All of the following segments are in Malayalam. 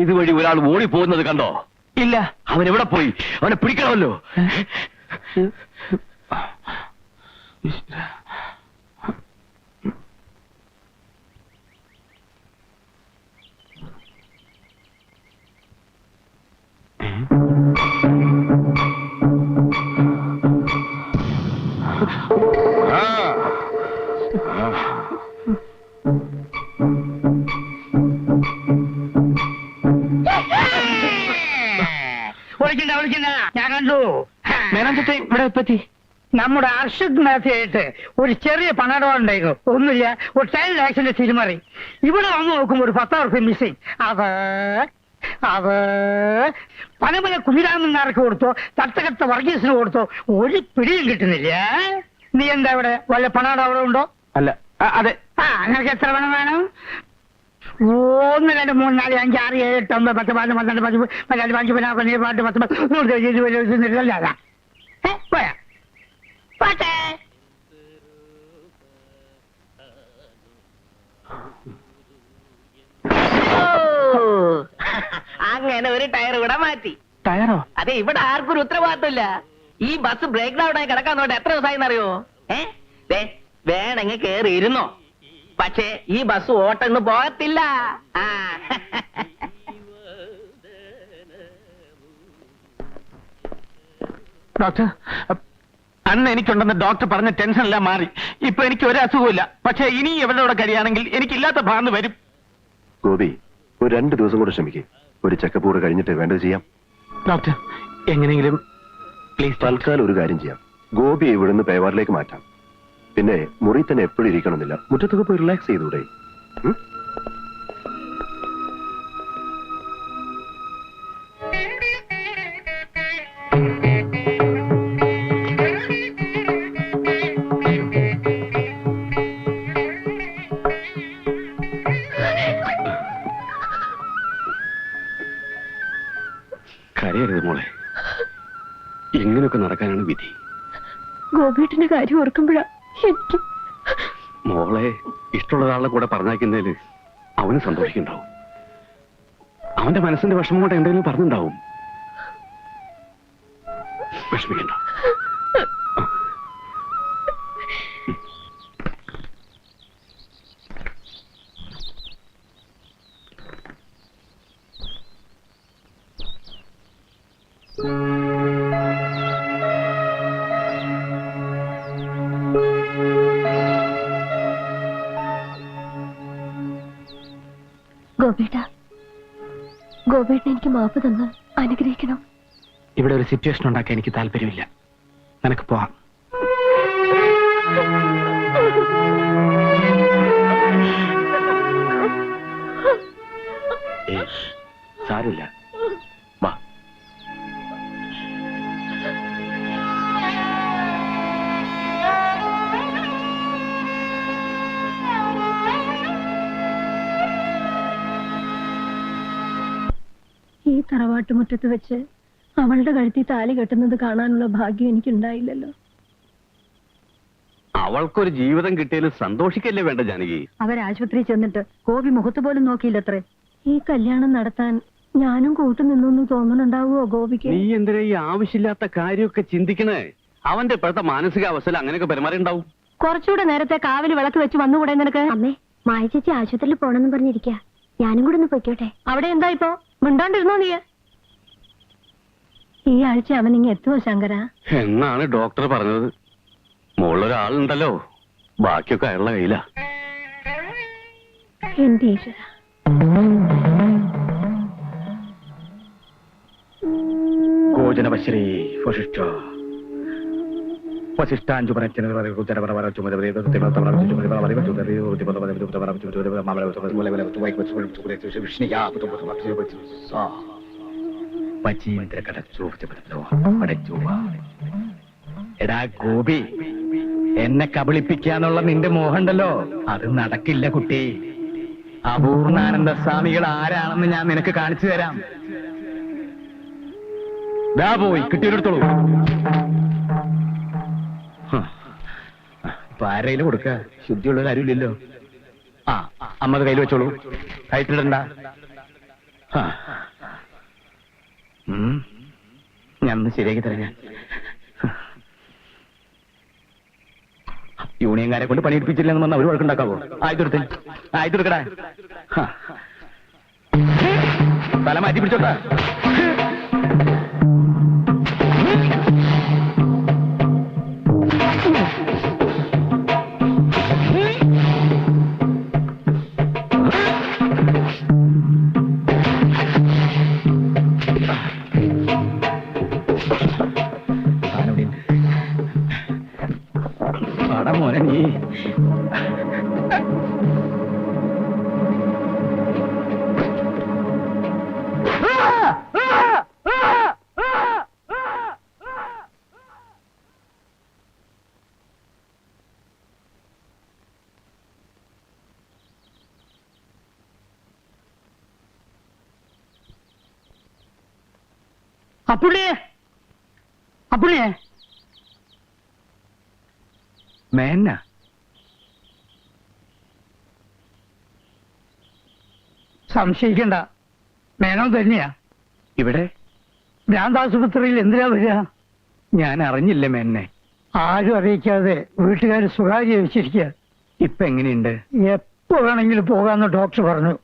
ഇതുവഴി ഒരാൾ ഓടി പോകുന്നത് കണ്ടോ? ഇല്ല. അവൻ എവിടെ പോയി? അവനെ പിടിക്കണമല്ലോ. വിളിക്കണ്ട വിളിക്കണ്ട ഞാൻ കണ്ടു. മേനോൻ ചേട്ടൻ ഇവിടെ എപ്പത്തി നമ്മുടെ അർഷദ് നാഥയായിട്ട് ഒരു ചെറിയ പണടം ഉണ്ടായിരുന്നു ഒന്നുമില്ല ഒരു ടെൻ ലാക്സിന്റെ തിരിമറി. ഇവിടെ വന്ന് നോക്കുമ്പോ ഒരു പത്താം റുപ്യ മിസ്സിങ് അത് അത് പല പല കുഞ്ഞിരാമന്മാർക്ക് കൊടുത്തോ തട്ടകത്ത വർഗീസിന് കൊടുത്തോ ഒരു പിടിയും കിട്ടുന്നില്ല. നീ എന്താ ഇവിടെ വല്ല പണട അവിടെ ഉണ്ടോ? അല്ല അതെ. ആ നിനക്ക് എത്ര പണം വേണം? ഒന്ന് രണ്ട് മൂന്ന് നാല് അഞ്ച് ആറ് ഏഴ് എട്ട് ഒമ്പത് പത്ത് പതിനൊന്ന് പന്ത്രണ്ട് പതിമൂന്ന് പതിനാല് പതിനഞ്ച് പതിനാറ് പതിനേഴ് പാട്ട് പത്ത് പത്ത് ഇരുപത് ഇരുപത് ഇരുപത് അല്ല ഏ പോയാ പോട്ടെ. അങ്ങനെ ഒരു ടയർ ഇവിടെ മാറ്റി. ടയറോ? അതെ ഇവിടെ ആർക്കും ഒരു ഉത്തരവാദിത്തമില്ല ഈ ബസ് ബ്രേക്ക് ഡൗൺ ആയി കിടക്കാൻ നോട്ട് എത്ര ദിവസമായി എന്നറിയോ ഏ? വേണെങ്കിൽ വേണമെങ്കിൽ കേറി ഇരുന്നോ പക്ഷേ ഈ ബസ് ഓട്ടന്ന് പോകത്തില്ല. ആ. ഡോക്ടർ അന്ന് എനിക്കുണ്ടെന്ന് ഡോക്ടർ പറഞ്ഞ ടെൻഷൻ എല്ലാം മാറി. ഇപ്പൊ എനിക്ക് ഒരു അസുഖമില്ല പക്ഷെ ഇനി എവിടെ കൂടെ കഴിയാണെങ്കിൽ എനിക്കില്ലാത്ത ഭാഗം വരും. ഗോപി ഒരു രണ്ട് ദിവസം കൂടെ ശ്രമിക്കും ഒരു ചെക്കപ്പ് കൂടെ കഴിഞ്ഞിട്ട് വേണ്ടത് ചെയ്യാം. ഡോക്ടർ എങ്ങനെയെങ്കിലും പ്ലീസ് തൽക്കാലം ഒരു കാര്യം ചെയ്യാം. ഗോപിയെ ഇവിടുന്ന് പേവാറിലേക്ക് മാറ്റാം. പിന്നെ മുറി തന്നെ എപ്പോഴും ഇരിക്കണമെന്നില്ല. മുറ്റത്തൊക്കെ പോയി റിലാക്സ് ചെയ്തൂടെ? കരയരുത് ഇങ്ങനെയൊക്കെ നടക്കാനാണ് വിധി. ഗോപീട്ടിന്റെ കാര്യം ഓർക്കുമ്പോഴാ ഇഷ്ടമുള്ള ഒരാളുടെ കൂടെ പറഞ്ഞയക്കുന്നതിൽ അവന് സന്തോഷിക്കുന്നുണ്ടാവും. അവന്റെ മനസ്സിന്റെ വിഷമം കൊണ്ട് എന്തെങ്കിലും പറഞ്ഞിട്ടുണ്ടാവും. വിഷമിക്കണ്ട. ഗോപേട്ടൻ എനിക്ക് മാപ്പ് തന്ന് അനുഗ്രഹിക്കണം. ഇവിടെ ഒരു സിറ്റുവേഷൻ ഉണ്ടാക്കാൻ എനിക്ക് താല്പര്യമില്ല. നിനക്ക് പോവാം. തറവാട്ടുമുറ്റത്ത് വെച്ച് അവളുടെ കഴുത്തി താലി കെട്ടുന്നത് കാണാനുള്ള ഭാഗ്യം എനിക്കുണ്ടായില്ലല്ലോ. അവൾക്കൊരു ജീവിതം കിട്ടിയതിൽ സന്തോഷിക്കല്ലേ വേണ്ട ജാനകി? അവരാശുപത്രി ചെന്നിട്ട് ഗോപി മുഖത്ത് പോലും നോക്കിയില്ലത്രേ. ഈ കല്യാണം നടത്താൻ ഞാനും കൂട്ടു നിന്നു തോന്നുന്നുണ്ടാവുമോ ഗോപിക്ക്? നീ എന്തിനാ ഈ ആവശ്യമില്ലാത്ത കാര്യമൊക്കെ ചിന്തിക്കണേ? അവന്റെ ഇപ്പോഴത്തെ മാനസികാവസ്ഥയിൽ അങ്ങനെയൊക്കെ പെരുമാറിണ്ടാവും. കുറച്ചുകൂടെ നേരത്തെ കാവിൽ വിളക്ക് വെച്ച് വന്നുകൂടെ നിനക്ക്? അമ്മേ മായ ചേച്ചി ആശുപത്രിയിൽ പോണെന്ന് പറഞ്ഞിരിക്കാ. ഞാനും കൂടെ ഒന്ന് പൊയ്ക്കോട്ടെ. അവിടെ എന്താ ഇപ്പോ? മിണ്ടാണ്ടിരുന്നോ നീ ഈ ആഴ്ച അവൻ ഇങ്ങനെ എത്തുമോ ശങ്കര? എന്നാണ് ഡോക്ടർ പറഞ്ഞത്. മുകളിലൊരാളുണ്ടല്ലോ ബാക്കിയൊക്കെ അയാളുടെ കയ്യില. എന്റെ ഈശ്വര. ഭോജനപശ്രീ വശിഷ്ഠ എടാ ഗോപി എന്നെ കബളിപ്പിക്കാന്നുള്ള നിന്റെ മോഹണ്ടല്ലോ അത് നടക്കില്ല കുട്ടി അപൂർണാനന്ദ സ്വാമികൾ ആരാണെന്ന് ഞാൻ നിനക്ക് കാണിച്ചു തരാം ദാ പോയി കിട്ടിയെടുത്തോളൂ ആരെങ്കിലും കൊടുക്ക. ശുദ്ധിയുള്ള കാര്യമില്ലല്ലോ. ആ അമ്മത് കയ്യിൽ വെച്ചോളൂ. കയറ്റിലിടണ്ട. ഞാൻ ഒന്ന് ശരിയാക്കി തരാം ഞാൻ. യൂണിയൻകാരെ കൊണ്ട് പണിയെടുപ്പിച്ചില്ലെന്ന് പറഞ്ഞാൽ അവർ വഴക്കുണ്ടാക്കാവോ? ആയതെടുത്ത് ആയതെടുക്കടാ തല മാറ്റി പിടിച്ചോട്ടാ. അപ്പുണ്ണിയെ അപ്പുണ്ണിയെ മേന്ന സംശയിക്കണ്ട. മേനോ തന്നെയാ. ഇവിടെ? ഭ്രാന്താശുപത്രിയിൽ എന്തിനാ വരിക? ഞാൻ അറിഞ്ഞില്ല മേന്നെ ആരും അറിയിക്കാതെ വീട്ടുകാർ സ്വകാര്യ വെച്ചിരിക്കുക. ഇപ്പൊ എങ്ങനെയുണ്ട്? എപ്പോ വേണമെങ്കിലും പോകാന്ന് ഡോക്ടർ പറഞ്ഞു.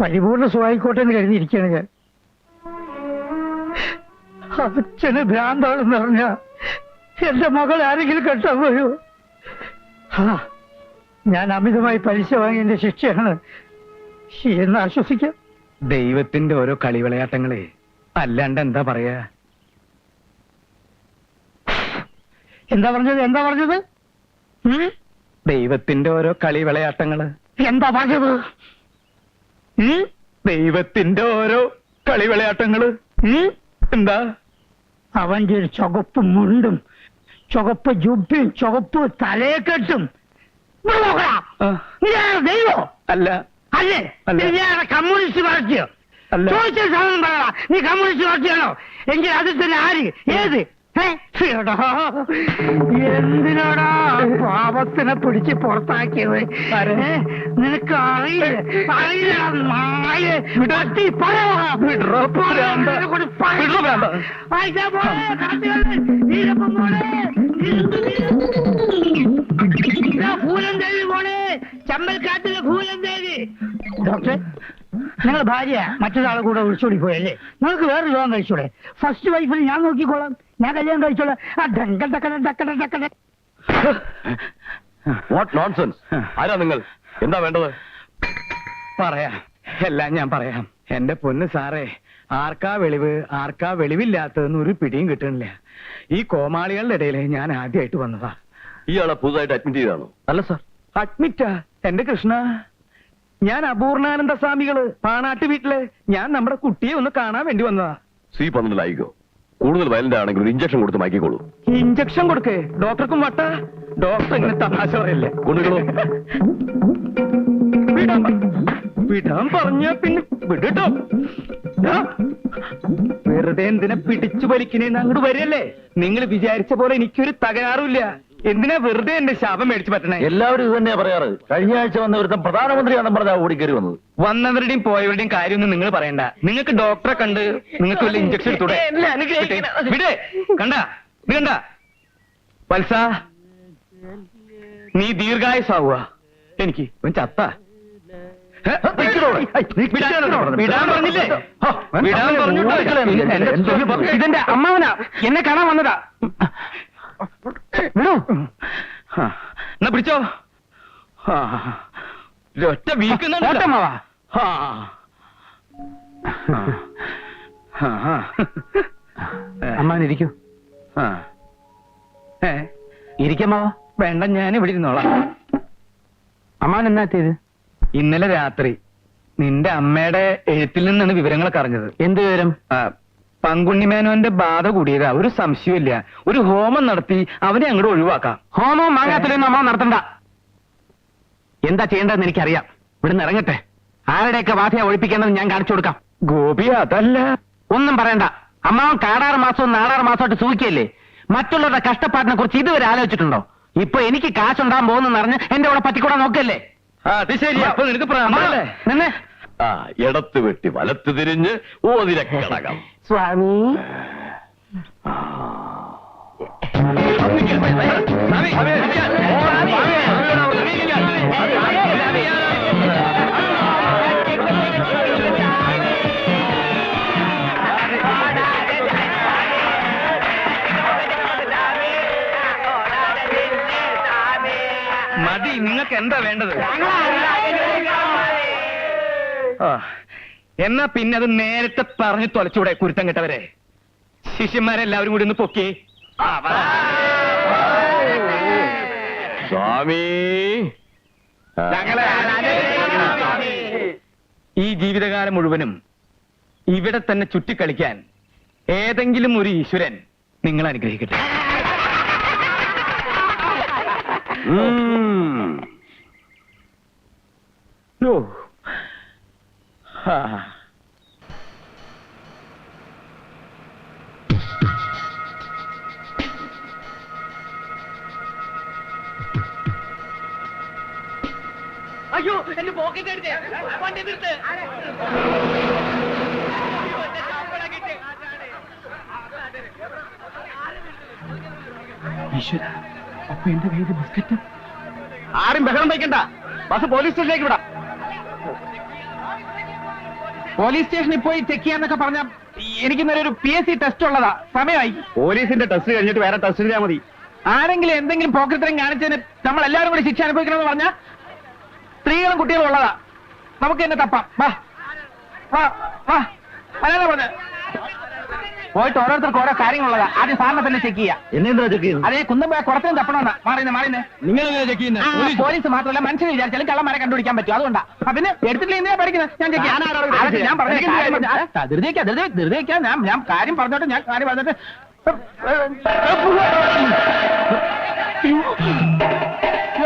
പരിപൂർണ സുഖായിക്കോട്ടെ എന്ന് കരുതിയിരിക്കുകയാണ് ഞാൻ. അച്ഛന് ഭ്രാന്താണെന്ന് പറഞ്ഞ എന്റെ മകൾ ആരെങ്കിലും കെട്ടാൻ പോയോ ആ ഞാൻ അമിതമായി പലിശ വാങ്ങിയതിന്റെ ശിക്ഷയാണ് എന്ന് ആശ്വസിക്കാം. ദൈവത്തിന്റെ ഓരോ കളിവിളയാട്ടങ്ങളെ അല്ലാണ്ട് എന്താ പറയാ? എന്താ പറഞ്ഞത്? എന്താ പറഞ്ഞത്? ദൈവത്തിന്റെ ഓരോ കളിവിളയാട്ടങ്ങൾ എന്താ പറഞ്ഞത്? ദൈവത്തിന്റെ ഓരോ കളിവിളയാട്ടങ്ങൾ? എന്താ? അവന്റെ ഒരു ചുവപ്പ് മുണ്ടും ചുവപ്പ് ജുബിയും ചുവപ്പ് തലയെക്കെട്ടും. ദൈവോ? അല്ല. അല്ലേ? കമ്മ്യൂണിസ്റ്റ് പാർട്ടിയോ. ചോദിച്ച സമയം പറയടാ. നീ കമ്മ്യൂണിസ്റ്റ് പാർട്ടിയാണോ? എങ്കിൽ അതിൽ തന്നെ ആര്? ഏത്? എടാ, എന്തിനാടാ പാപത്തിനെ പിടിച്ച് പുറത്താക്കിയത്? നിനക്ക് അറിയില്ല. അറിയില്ല. വിടറോ, ഭ്രാന്ത. ഭൂലന്തേവി മോളെ ചമ്പൽക്കാട്ടിലെ ഭൂലന്തേവി ഡോക്ടറെ നിങ്ങളുടെ ഭാര്യ മറ്റൊരാളെ കൂടെ ഒളിച്ചോടി പോയല്ലേ നിങ്ങൾക്ക് വേറെ വിവാഹം കഴിച്ചൂടെ? ഫസ്റ്റ് വൈഫിന് ഞാൻ നോക്കിക്കോളാം. ഞാൻ കല്യാണം കഴിച്ചോളാം. ആ ഡങ്ക ഡക്കട ഡക്കട ഡക്കട വാട്ട് നോൺസെൻസ് ആരാ നിങ്ങൾ? എന്താ വേണ്ടത്? പറയാം. എല്ലാം ഞാൻ പറയാം. എന്റെ പൊന്ന് സാറേ ആർക്കാ വെളിവ് ആർക്കാ വെളിവില്ലാത്തതെന്ന് ഒരു പിടിയും കിട്ടണില്ല ഈ കോമാളികളുടെ ഇടയിൽ ഞാൻ ആദ്യമായിട്ട് വന്നതാ. ഇയാളെ പുതുതായിട്ട് അഡ്മിറ്റ് ചെയ്താണോ അല്ല സാർ അഡ്മിറ്റാ എന്റെ കൃഷ്ണ. ഞാൻ അപൂർണാനന്ദ സ്വാമികൾ പാണാട്ട് വീട്ടിൽ ഞാൻ നമ്മുടെ കുട്ടിയെ ഒന്ന് കാണാൻ വേണ്ടി വന്നതാ. സി പന്ത്രണ്ടിലായിക്കോ? കൂടുതൽ വയലന്റ് ആണെങ്കിൽ ഒരു ഇഞ്ചക്ഷൻ കൊടുത്ത് മയക്കിക്കോളൂ ഇഞ്ചക്ഷൻ കൊടുക്കേ. ഡോക്ടർക്കും വട്ട. ഡോക്ടർ ഇങ്ങനെ തമാശ പറയല്ലേ? കൊണ്ടുകളോ വിടാൻ പറഞ്ഞ പിന്നെ വിടട്ടോ. വെറുതെ എന്തിനെ പിടിച്ചു വലിക്കണേന്ന് അങ്ങോട്ട് വരില്ലേ നിങ്ങൾ വിചാരിച്ച പോലെ എനിക്കൊരു തകരാറുമില്ല എന്തിനാ വെറുതെ എന്റെ ശാപം മേടിച്ചു പറ്റണേ? എല്ലാവരും ഇത് തന്നെയാ പറയാറ്. കഴിഞ്ഞ ആഴ്ച വന്ന ഒരുത്തൻ പ്രധാനമന്ത്രിയാണെന്ന് പറഞ്ഞാ ഓടിക്കറി വന്നത്. വന്നവരുടെയും പോയവരുടെയും കാര്യമൊന്നും നിങ്ങൾ പറയണ്ട. നിങ്ങൾക്ക് ഡോക്ടറെ കണ്ട് നിങ്ങൾക്ക് വല്ല ഇഞ്ചക്ഷൻ എടുത്തൂടെ? എന്നെ അനുഗ്രഹിക്കണം. വിടേ. കണ്ട നീ കണ്ട വത്സ നീ ദീർഘായുസാവുക. എനിക്ക് ഇവൻ ചത്ത. ഹെ? വിടാൻ പറഞ്ഞില്ലേ? ഹോ, വിടാൻ പറഞ്ഞിട്ടോ? എന്റെ- ഇതെന്റെ അമ്മാവനാ. എന്നെ കാണാൻ വന്നതാ. വിടൂ എന്നാ പിടിച്ചോ. ഒറ്റ വീക്കുന്നുണ്ടോ. അമ്മാനിരിക്കൂ ഏ ഇരിക്കമ്മോ വേണ്ട ഞാൻ ഇവിടെ ഇരുന്നോളാം. അമ്മാൻ എന്നാ എത്തിയത് ഇന്നലെ രാത്രി നിന്റെ അമ്മയുടെ എഴുത്തിൽ നിന്നാണ് വിവരങ്ങളൊക്കെ അറിഞ്ഞത്. എന്ത് വിവരം? പങ്കുണ്ണിമേനോന്റെ ബാധ കൂടിയതാ. ഒരു സംശയമില്ല ഒരു ഹോമം നടത്തി അവനെ അങ്ങോട്ട് ഒഴിവാക്കാം. ഹോമവും മാങ്ങാത്തലൊന്നും അമ്മ നടത്തണ്ട. എന്താ ചെയ്യേണ്ടതെന്ന് എനിക്കറിയാം. ഇവിടുന്ന് ഇറങ്ങട്ടെ. ആരുടെയൊക്കെ ബാധയെ ഒഴിപ്പിക്കേണ്ടത് ഞാൻ കാണിച്ചു കൊടുക്കാം. ഗോപി അതല്ല. ഒന്നും പറയണ്ട. അമ്മാവൻ കാടാറ് മാസവും നാടാറ് മാസമായിട്ട് സൂക്കിയല്ലേ മറ്റുള്ളവരുടെ കഷ്ടപ്പാടിനെ കുറിച്ച് ഇതുവരെ ആലോചിച്ചിട്ടുണ്ടോ? ഇപ്പൊ എനിക്ക് കാശുണ്ടാകാൻ പോകുന്നെന്ന് അറിഞ്ഞ് എന്റെ കൂടെ പറ്റിക്കൂടാൻ നോക്കല്ലേ അത് ശരി അപ്പൊ നിനക്ക് പ്രാന്തല്ലേ നിന്നെ ആ ഇടത്ത് വെട്ടി വലത്ത് തിരിഞ്ഞ് ഓതിരക്കടകം സ്വാമി മതി നിങ്ങൾക്ക് എന്താ വേണ്ടത് എന്നാ പിന്നെ അത് നേരത്തെ പറഞ്ഞു തൊലച്ചൂടെ കുരുത്തം കെട്ടവരെ. ശിഷ്യന്മാരെല്ലാവരും കൂടി ഒന്ന് പൊക്കി. സ്വാമി. ഈ ജീവിതകാലം മുഴുവനും ഇവിടെ തന്നെ ചുറ്റിക്കളിക്കാൻ ഏതെങ്കിലും ഒരു ഈശ്വരൻ നിങ്ങൾ അനുഗ്രഹിക്കട്ടെ. ഓ. അയ്യോ എന്റെ പോക്കറ്റ് എടുത്തേ. വണ്ടി നിർത്ത്. ആരും ബഹളം വയ്ക്കണ്ട. ബസ് പോലീസ് സ്റ്റേഷനിലേക്ക് വിടാം. പോലീസ് സ്റ്റേഷനിൽ പോയി ചെക്ക് ചെയ്യാന്നൊക്കെ പറഞ്ഞ എനിക്ക് ഇന്നലെ ഒരു പി എസ് സി ടെസ്റ്റ് ഉള്ളതാ. സമയമായി. പോലീസിന്റെ ടെസ്റ്റ് കഴിഞ്ഞിട്ട് വേറെ ടെസ്റ്റ് ചെയ്താൽ മതി. ആരെങ്കിലും എന്തെങ്കിലും പോക്കറ്റരം കാണിച്ചതിന് നമ്മൾ എല്ലാവരും കൂടി ശിക്ഷ അനുഭവിക്കണമെന്ന് പറഞ്ഞ സ്ത്രീകളും കുട്ടികളും ഉള്ളതാ. നമുക്ക് എന്നെ തപ്പാം. വാ. വാ. വാ. പറഞ്ഞ. പോയിട്ട് ഓരോരുത്തർക്ക് ഓരോ കാര്യങ്ങളുള്ളതാ. ആദ്യം സാറിനെ തന്നെ ചെക്ക് ചെയ്യാം. എന്നെന്താ ചെക്ക് ചെയ്യുന്നത് അതേ കുന്തം പോയ കുടത്തിനും തപ്പണമെന്നാ മാറിയുന്നേ മാറിയുന്നേ നിങ്ങൾ ചെക്ക് പോലീസ്? മാത്രമല്ല മനുഷ്യനെ വിചാരിച്ചാലും കള്ളന്മാരെ കണ്ടുപിടിക്കാൻ പറ്റും. അതുകൊണ്ടാ. പിന്നെ എടുത്തിട്ടില്ല എന്തിനാ പഠിക്കുന്നത്? ഞാൻ ചെക്ക് ചെയ്യാം. ഞാൻ? പറഞ്ഞ എനിക്ക് കാര്യം എന്ത് പറഞ്ഞ- ആ, ധൃതി വെക്കാം, ധൃതി ധൃതി വെക്കാം. ഞാൻ ഞാൻ കാര്യം പറഞ്ഞോട്ടെ ഞാൻ കാര്യം പറഞ്ഞിട്ട്.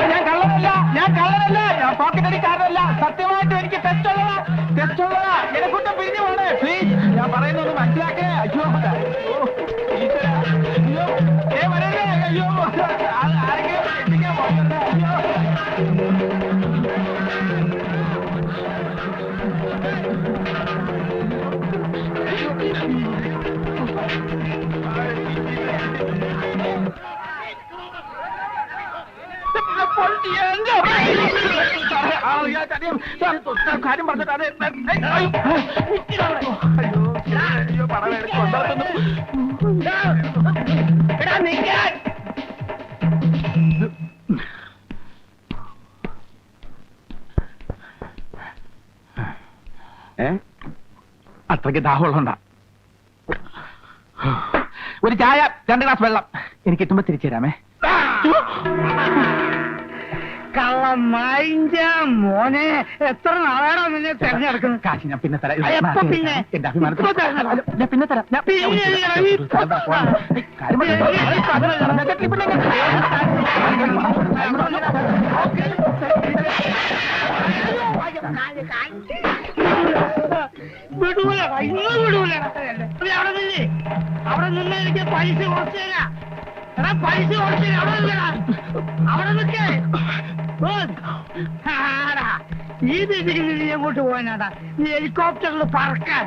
ഞാൻ കള്ളനല്ല ഞാൻ കള്ളനല്ല. ഞാൻ പോക്കറ്റ് അടിക്കാരനല്ല. സത്യമായിട്ട് എനിക്ക് ടെസ്റ്റ് ഉള്ളതാ ടെസ്റ്റ് ഉള്ളതാ. എന്നെ കുറ്റം പിരിഞ്ഞു പോണേ പ്ലീസ് ഞാൻ പറയുന്നത് മനസ്സിലാക്കേ അയ്യോ, കാര്യം പറഞ്ഞിട്ട് അതെ അയ്യോ നിക്കാൻ ഏ? അത്രയ്ക്ക് ദാഹമുള്ളതുകൊണ്ടാ. ഒരു ചായ രണ്ട് ഗ്ലാസ് വെള്ളം എനിക്ക് കിട്ടുമ്പോ തിരിച്ചു തരാമേ കള്ളമായിഞ്ച മോനെ എത്ര നാളാണോ നിന്നെ തെരഞ്ഞെടുക്കുന്നത് കാശി ഞാൻ പിന്നെ തരാം എപ്പോ പിന്നെ? എന്റെ അഭിമാനത്തിൽ ഇപ്പോ തരണം. ഞാൻ പിന്നെ തരാം ഞാൻ പിന്നെ ഞാൻ തരാം. കാര്യം പറഞ്ഞോ. പിന്നെ വിടൂല ഇന്ന് വിടൂല നീ അവിടെ നിന്നേ അവിടെ നിന്ന് എനിക്ക് പൈസ കുറച്ചു എടാ പൈസ കുറച്ചു തരാം. അവിടെ അവിടെ നിൽക്കേ. ഈ ദിശയിൽ നീ എങ്ങോട്ട് പോകാനാടാ നീ ഹെലികോപ്റ്ററിൽ പറക്കാൻ.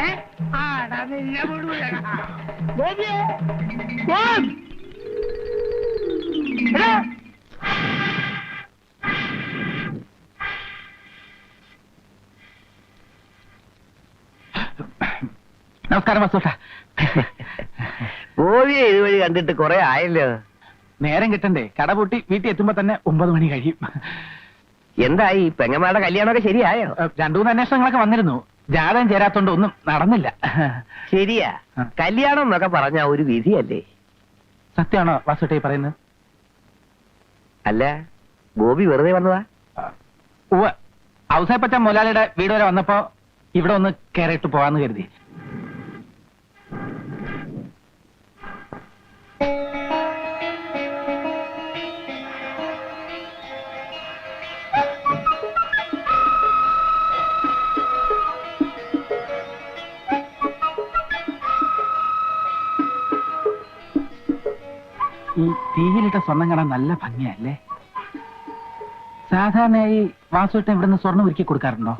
ഏ? ആടാ നിന്നെ വിടൂലടാ ഗോപിയേ ഗോപ് എടാ നമസ്കാരം വസൂട്ട ഓവിയെ ഇതുവഴി കണ്ടിട്ട് കുറെ ആയല്ലോ. നേരം കിട്ടണ്ടേ. കട പൂട്ടി വീട്ടിൽ എത്തുമ്പോ തന്നെ ഒമ്പത് മണി കഴിയും. എന്തായി? പെങ്ങന്മാരുടെ കല്യാണമൊക്കെ ശരിയായോ? രണ്ടുമൂന്ന് രണ്ടു മൂന്ന് അന്വേഷണങ്ങളൊക്കെ വന്നിരുന്നു. ജാതകം ചേരാത്തോണ്ട് ഒന്നും നടന്നില്ല. ശരിയാ. കല്യാണം എന്നൊക്കെ പറഞ്ഞ ഒരു വിധിയല്ലേ? സത്യമാണോ വാസുട്ടേ പറയുന്നത്? അല്ല ഗോപി വെറുതെ വന്നതാ? ഉവ ഔസേപ്പച്ച മുതലാളിയുടെ വീട് വരെ വന്നപ്പോ ഇവിടെ ഒന്ന് കയറിയിട്ട് പോവാന്ന് കരുതി. ഈ തീയിലിട്ട സ്വർണം കാണാൻ നല്ല ഭംഗിയല്ലേ സാധാരണയായി വാസുവേട്ടൻ ഇവിടുന്ന് സ്വർണം ഒരുക്കി കൊടുക്കാറുണ്ടോ?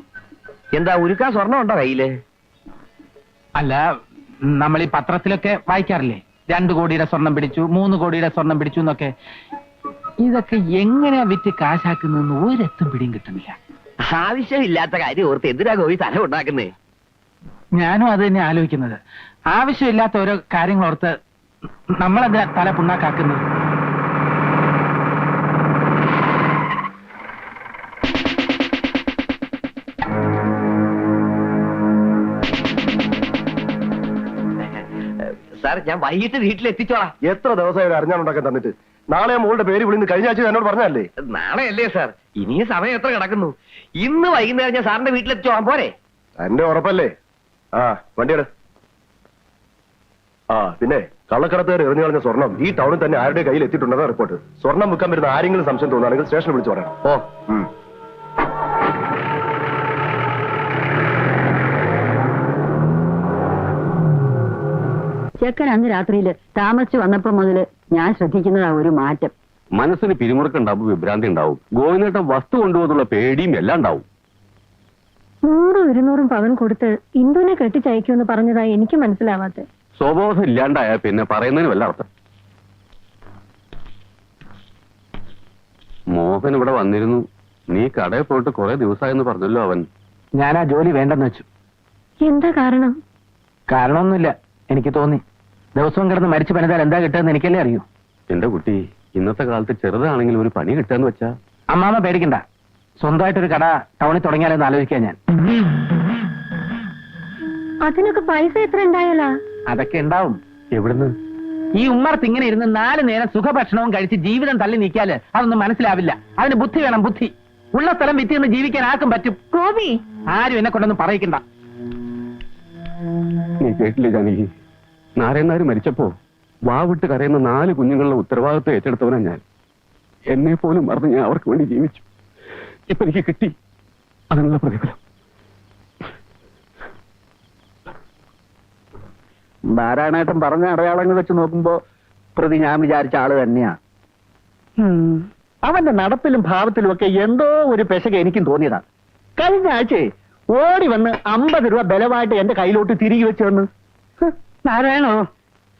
എന്താ ഉരുക്കാൻ സ്വർണം ഉണ്ടോ കയ്യിൽ? അല്ല നമ്മൾ ഈ പത്രത്തിലൊക്കെ വായിക്കാറില്ലേ? രണ്ടു കോടിയുടെ സ്വർണം പിടിച്ചു മൂന്ന് കോടിയുടെ സ്വർണം പിടിച്ചു എന്നൊക്കെ. ഇതൊക്കെ എങ്ങനെയാ വിറ്റ് കാശാക്കുന്നതെന്ന് ഒരെത്തും പിടിയും കിട്ടുന്നില്ല. ആവശ്യമില്ലാത്ത കാര്യം ഓർത്ത് എന്തിനാ കോഴി തല ഉണ്ടാക്കുന്നേ ഞാനും അത് തന്നെ ആലോചിക്കുന്നത്. ആവശ്യമില്ലാത്ത ഓരോ കാര്യങ്ങൾ ഓർത്ത് നമ്മളെന്താ തല പുണ്ണാക്കാക്കുന്നത്? സാർ ഞാൻ വൈകിട്ട് വീട്ടിൽ എത്തിച്ചോളാം എത്ര ദിവസമായി അറിഞ്ഞാലുണ്ടാക്കാൻ തന്നിട്ട്? നാളെ മോളുടെ പേര് വിളിന്ന് കഴിഞ്ഞ ആഴ്ച എന്നോട് പറഞ്ഞല്ലേ നാളെ അല്ലേ സാർ? ഇനിയും സമയം എത്ര കിടക്കുന്നു? ഇന്ന് വൈകുന്നേരം ഞാൻ സാറിന്റെ വീട്ടിലെത്തിച്ചോളാം. പോരെ. എന്റെ ഉറപ്പല്ലേ? ആ വണ്ടിയുടെ. ആ പിന്നെ? കള്ളക്കടത്തുകാർ എറിഞ്ഞു കളഞ്ഞ സ്വർണം ഈ ടൗണിൽ തന്നെ ആരുടെ കയ്യിൽ എത്തിയിട്ടുണ്ടെന്ന റിപ്പോർട്ട് സ്വർണം വിൽക്കാൻ വരുന്ന ആരെങ്കിലും സംശയം തോന്നുകയാണെങ്കിൽ സ്റ്റേഷനിൽ വിളിച്ചു പറയാം ഓ. ചെക്കൻ അന്ന് രാത്രിയിൽ താമസിച്ചു വന്നപ്പോ മുതൽ ഞാൻ ശ്രദ്ധിക്കുന്നതാ ഒരു മാറ്റം. മനസ്സിന് പിരിമുറുക്കുണ്ടാവും വിഭ്രാന്തി ഉണ്ടാവും. ഗോവിന്ദേട്ടൻ വസ്തു കൊണ്ടുപോകുന്നുള്ള പേടിയും എല്ലാം ഉണ്ടാവും. നൂറും ഇരുന്നൂറും പവൻ കൊടുത്ത് ഇന്ദുവിനെ കെട്ടിച്ചയക്കുമെന്ന് പറഞ്ഞതായി എനിക്ക് മനസ്സിലാവാത്തെ സ്വബോധം ഇല്ലാണ്ടായ പിന്നെ പറയുന്നതിന് വല്ല അർത്ഥം? മോഹൻ ഇവിടെ വന്നിരുന്നു. നീ കടയിൽ പോയിട്ട് കുറെ ദിവസമായെന്ന് പറഞ്ഞല്ലോ അവൻ. ഞാൻ ആ ജോലി വേണ്ടെന്ന് വെച്ചു. എന്താ കാരണം? കാരണമൊന്നുമില്ല എനിക്ക് തോന്നി. ദിവസവും കിടന്ന് മരിച്ചു പണിതാൽ എന്താ കിട്ടുമെന്ന് എനിക്കല്ലേ അറിയൂ. എന്റെ കുട്ടി ഇന്നത്തെ കാലത്ത് ചെറുതാണെങ്കിൽ ഒരു പണി കിട്ടാന്ന് വെച്ചാ? അമ്മാമ പേടിക്കണ്ട. സ്വന്തമായിട്ടൊരു കട ടൗണിൽ തുടങ്ങിയാലെന്ന് ആലോചിക്കാൻ ഞാൻ. അതിനൊക്കെ പൈസ എത്ര ഉണ്ടായാലാ അതൊക്കെ ഉണ്ടാവും. എവിടുന്ന്? ഈ ഉമ്മർത്ത് ഇങ്ങനെ ഇരുന്ന് നാല് നേരം സുഖഭക്ഷണവും കഴിച്ച് ജീവിതം തള്ളി നീക്കിയാൽ അതൊന്നും മനസ്സിലാവില്ല. അതിന് ബുദ്ധി വേണം ബുദ്ധി. ഉള്ള സ്ഥലം വിറ്റിന്ന് ജീവിക്കാൻ ആർക്കും പറ്റും. ഗോപി. ആരും എന്നെ കൊണ്ടൊന്നും പറയിക്കണ്ട. നീ കേട്ടില്ലേ ജാനകി? നാരായണനാര് മരിച്ചപ്പോ വാവിട്ട് കരയുന്ന നാല് കുഞ്ഞുങ്ങളുടെ ഉത്തരവാദിത്വം ഏറ്റെടുത്തവനാ ഞാൻ. എന്നെ പോലും മറന്ന് ഞാൻ അവർക്ക് വേണ്ടി ജീവിച്ചു. ഇപ്പൊ എനിക്ക് കിട്ടി. അതിനുള്ള പ്രതിഫലം. നാരായണേട്ടൻ പറഞ്ഞ അടയാളങ്ങൾ വെച്ച് നോക്കുമ്പോ പ്രതി ഞാൻ വിചാരിച്ച ആൾ തന്നെയാ. അവന്റെ നടപ്പിലും ഭാവത്തിലും ഒക്കെ എന്തോ ഒരു പെശക എനിക്കും തോന്നിയതാ. കഴിഞ്ഞ ആഴ്ചയെ ഓടി വന്ന് അമ്പത് രൂപ ബലമായിട്ട് എന്റെ കയ്യിലോട്ട് തിരികെ വെച്ചു വന്ന് നാരായണോ?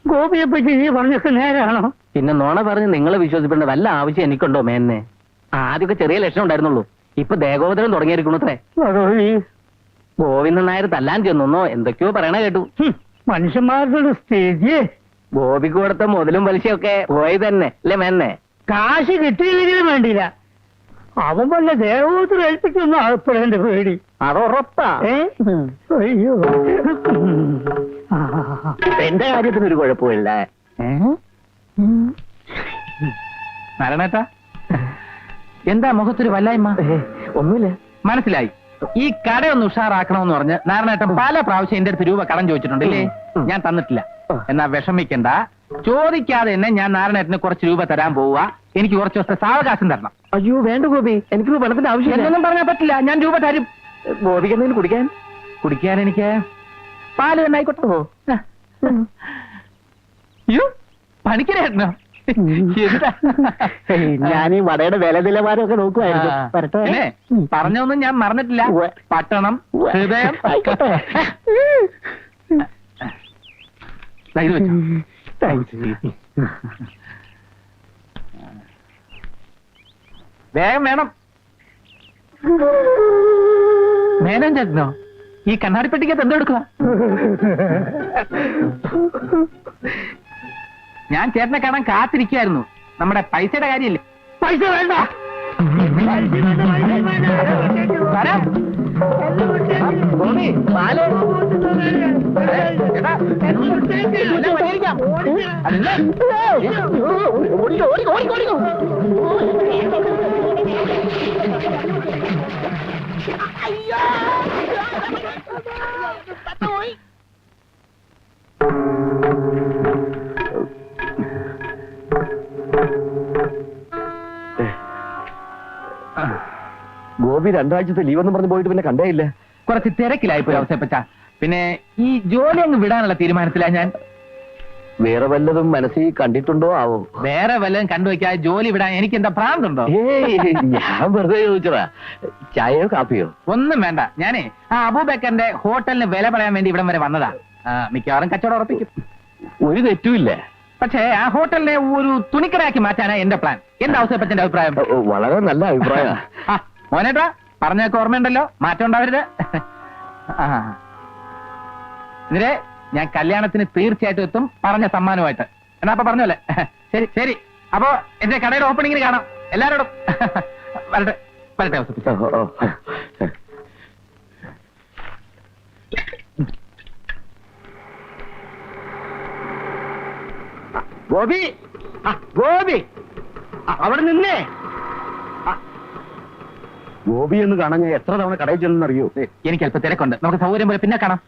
ഗോപിയെ പറ്റി നീ പറഞ്ഞൊക്കെ നേരാണോ? പിന്നെ നോണ പറഞ്ഞ് നിങ്ങളെ വിശ്വസിക്കേണ്ട വല്ല ആവശ്യം എനിക്കുണ്ടോ മേന്നെ? ആദ്യമൊക്കെ ചെറിയ ലക്ഷണം ഉണ്ടായിരുന്നുള്ളൂ. ഇപ്പൊ ദേഹോദരം തുടങ്ങിയിരിക്കണത്രേ അത്രേ. ഗോവിന്ദൻ നായർ തല്ലാൻ ചെന്നോ എന്തൊക്കെയോ പറയണ കേട്ടു. ഹും, മനുഷ്യന്മാരുടെ സ്ഥിതി. ഗോപിക്ക് കൊടുത്ത മുതലും പലിശയൊക്കെ പോയി തന്നെ അല്ലേ മെന്നെ? കാശ് കിട്ടിയില്ലെങ്കിലും വേണ്ടില്ല അവൻ വല്ല ദേവത്തിൽ ഏൽപ്പിച്ചൊന്നും അകപ്പെടേണ്ട പേടി. അത് ഉറപ്പാ. ഏ? അയ്യോ. എന്റെ കാര്യത്തിന് ഒരു കുഴപ്പമില്ല നാരായണേട്ടാ എന്താ മുഖത്തൊരു വല്ലായ്മ? ഒന്നുമില്ല. മനസ്സിലായി. ഈ കടയൊന്ന് ഉഷാറാക്കണമെന്ന് പറഞ്ഞ് നാരായണേട്ടൻ പല പ്രാവശ്യം എന്റെ അടുത്ത് രൂപ കടം ചോദിച്ചിട്ടുണ്ടല്ലേ? ഞാൻ തന്നിട്ടില്ല. എന്നാ വിഷമിക്കണ്ട. ചോദിക്കാതെ തന്നെ ഞാൻ നാരായണേട്ടന് കുറച്ച് രൂപ തരാൻ പോവുക. എനിക്ക് കുറച്ച് ദിവസത്തെ സാവകാശം തരണം. അയ്യോ വേണ്ട ഗോപി. എനിക്ക് പണത്തിന്റെ ആവശ്യം എന്നൊന്നും പറഞ്ഞാൽ പറ്റില്ല. ഞാൻ രൂപ തരും. ഗോപിക്ക് എന്തെങ്കിലും കുടിക്കാൻ? കുടിക്കാൻ എനിക്ക്? പാൽ തന്നെ ആയിക്കോട്ടെ. പോ പണിക്കരേട്ടനോ ഞാൻ ഈ വടയുടെ വില നിലവാരമൊക്കെ നോക്കുമായിരുന്നു. വരട്ടെ. പറഞ്ഞൊന്നും ഞാൻ മറന്നിട്ടില്ല. പട്ടണം. ഹൃദയം. വേഗം വേണം. മേനൻ ചേട്ടനോ? ഈ കണ്ണാടിപ്പെട്ടിക്കകത്ത് എന്തോ എടുക്കുക ഞാൻ ചേട്ടനെ കാണാൻ കാത്തിരിക്കുകയായിരുന്നു നമ്മുടെ പൈസയുടെ കാര്യമില്ലേ? പൈസ വേണ്ട. വരാം ഗോപി രണ്ടാഴ്ചത്തെ ലീവെന്ന് പറഞ്ഞ് പോയിട്ട് പിന്നെ കണ്ടേയില്ലേ. കുറച്ച് തിരക്കിലായി പോയി അവസരപ്പച്ച പിന്നെ ഈ ജോലി അങ്ങ് വിടാനുള്ള തീരുമാനത്തിലാ ഞാൻ. വേറെ വല്ലതും മനസ്സിൽ കണ്ടിട്ടുണ്ടോ ആവും? വേറെ വല്ലതും കണ്ടുവയ്ക്കാ ജോലി വിടാൻ എനിക്ക് എന്താ പ്രാന്തുണ്ടോ ഏയ് ഞാൻ വെറുതെ ചോദിച്ചതാ. ചായയോ കാപ്പിയോ? ഒന്നും വേണ്ട. ഞാനേ ആ അബൂബക്കറിന്റെ ഹോട്ടലിന് വില പറയാൻ വേണ്ടി ഇവിടം വരെ വന്നതാ. ആ, മിക്കവാറും കച്ചവടം ഉറപ്പിക്കും. ഒരു തെറ്റുമില്ല. പക്ഷേ ആ ഹോട്ടലിനെ ഒരു തുണിക്കടയാക്കി മാറ്റാനാ എന്റെ പ്ലാൻ. എന്താ അവസരപ്പച്ചന്റെ അഭിപ്രായം? വളരെ നല്ല അഭിപ്രായമാണ് ആ, മോനേട്ടാ പറഞ്ഞൊക്കെ ഓർമ്മയുണ്ടല്ലോ. മാറ്റം ഉണ്ടാവരുത്. ആ. ഞാൻ കല്യാണത്തിന് തീർച്ചയായിട്ടും എത്തും. പറഞ്ഞ സമ്മാനമായിട്ട് എന്നാ അപ്പൊ പറഞ്ഞല്ലേ ശരി ശരി. അപ്പോ എന്റെ കടയുടെ ഓപ്പണിങ്ങിന് കാണാം. എല്ലാരോടും. വരട്ടെ വരട്ടെ അവസരപ്പിച്ച ഗോപി. ഗോപി. അവിടെ നിന്നേ. ഗോപി എന്ന് കാണാൻ ഞാൻ എത്ര തവണ കടയിൽ ചെന്നറിയോ എനിക്ക് അല്പ തിരക്കുണ്ട്. നമുക്ക് സൗകര്യം പോലെ പിന്നെ കാണാം.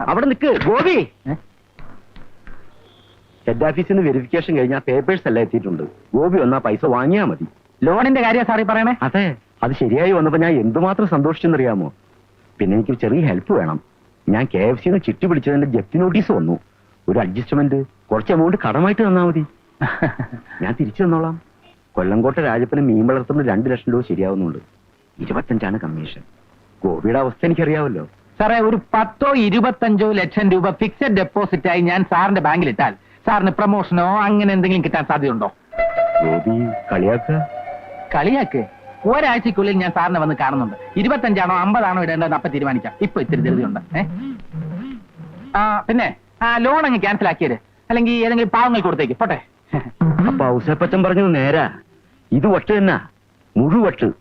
അവിടെ നിൽക്ക് ഗോപി? ഹെഡ് ഓഫീസിൽ നിന്ന് വെരിഫിക്കേഷൻ കഴിഞ്ഞാൽ പേപ്പേഴ്സ് എല്ലാം എത്തിയിട്ടുണ്ട്. ഗോപി വന്നാ പൈസ വാങ്ങിയാ മതി. ലോണിന്റെ കാര്യം സാറി പറയണേ? അതെ. അത് ശരിയായി വന്നപ്പോ ഞാൻ എന്തുമാത്രം സന്തോഷിച്ചെന്നറിയാമോ? പിന്നെ എനിക്ക് ചെറിയ ഹെൽപ്പ് വേണം. ഞാൻ കെ എഫ് സിന്ന് ചിട്ടി പിടിച്ചതിന്റെ ജപ്തി നോട്ടീസ് വന്നു. ഒരു അഡ്ജസ്റ്റ്മെന്റ് കുറച്ച് എമൗണ്ട് കടമായിട്ട് തന്നാ മതി. ഞാൻ തിരിച്ചു തന്നോളാം. കൊല്ലംകോട്ടെ രാജപ്പന് മീൻ വളർത്തുന്ന രണ്ട് ലക്ഷം രൂപ ശരിയാവുന്നുണ്ട്. ഇരുപത്തഞ്ചാണ് കമ്മീഷൻ. കോവിഡ് അവസ്ഥ എനിക്കറിയാവല്ലോ. സാറേ ഒരു പത്തോ ഇരുപത്തഞ്ചോ ലക്ഷം രൂപ ഫിക്സഡ് ഡെപ്പോസിറ്റ് ആയി ഞാൻ സാറിന്റെ ബാങ്കിൽ ഇട്ടാൽ സാറിന് പ്രൊമോഷനോ അങ്ങനെ എന്തെങ്കിലും കിട്ടാൻ സാധ്യതയുണ്ടോ? ഗോപി കളിയാക്ക. കളിയാക്ക്? ഒരാഴ്ചക്കുള്ളിൽ ഞാൻ സാറിനെ വന്ന് കാണുന്നുണ്ട്. ഇരുപത്തഞ്ചാണോ അമ്പതാണോ ഇടേണ്ടതെന്ന് അപ്പൊ തീരുമാനിക്കാം. ഇപ്പൊ ഇത്തിരി ധൃതിയുണ്ട്. ഏ? ആ പിന്നെ ആ ലോൺ അങ്ങ് ക്യാൻസൽ ആക്കിയത് അല്ലെങ്കിൽ ഏതെങ്കിലും പാവങ്ങൾ കൊടുത്തേക്ക്. പോട്ടെ. അപ്പൊ ഔസേപ്പച്ചൻ പറഞ്ഞത് നേരാ. ഇത് വട്ട് തന്നെ മുഴുവട്ട്.